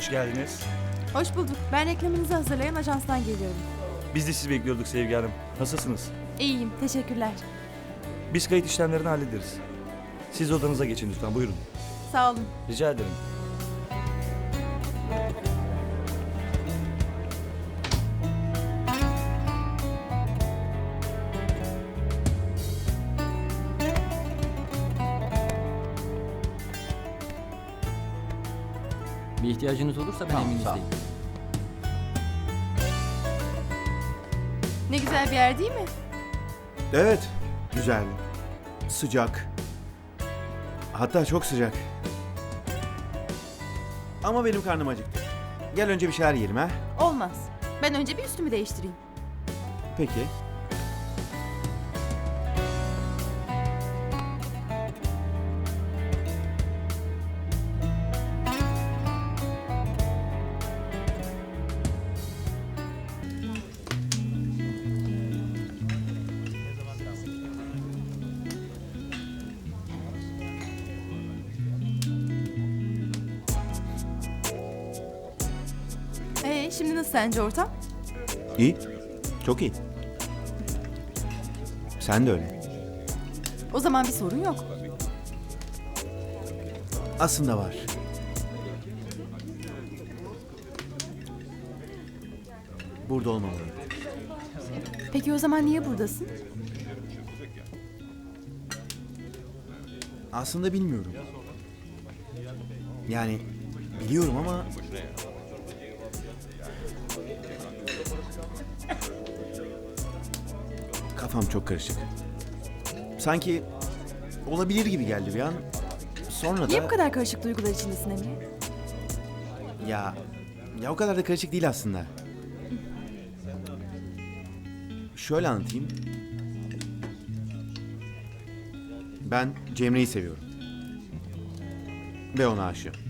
Hoş geldiniz. Hoş bulduk. Ben reklamınızı hazırlayan ajanstan geliyorum. Biz de sizi bekliyorduk Sevgi Hanım. Nasılsınız? İyiyim, teşekkürler. Biz kayıt işlemlerini hallederiz. Siz odanıza geçin lütfen buyurun. Sağ olun. Rica ederim. Bir ihtiyacınız olursa ben emrinizdeyim. Ne güzel bir yer değil mi? Evet, güzel. Sıcak. Hatta çok sıcak. Ama benim karnım acıktı. Gel önce bir şeyler yiyelim ha. Olmaz. Ben önce bir üstümü değiştireyim. Peki. Ee, şimdi nasıl sence ortam? İyi. Çok iyi. Sen de öyle. O zaman bir sorun yok. Aslında var. Burada olmamalı. Peki o zaman niye buradasın? Aslında bilmiyorum. Yani biliyorum ama kafam çok karışık. Sanki olabilir gibi geldi bir an. Sonra da Niye bu kadar karışık duygular içindesin Emre? ya ya o kadar da karışık değil aslında. Şöyle anlatayım. Ben Cemre'yi seviyorum. Ve ona aşığım.